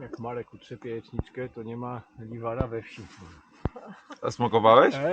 Jak Marek utrzepie jeczniczkę, to nie ma liwara we wsi. A smokowałeś? E?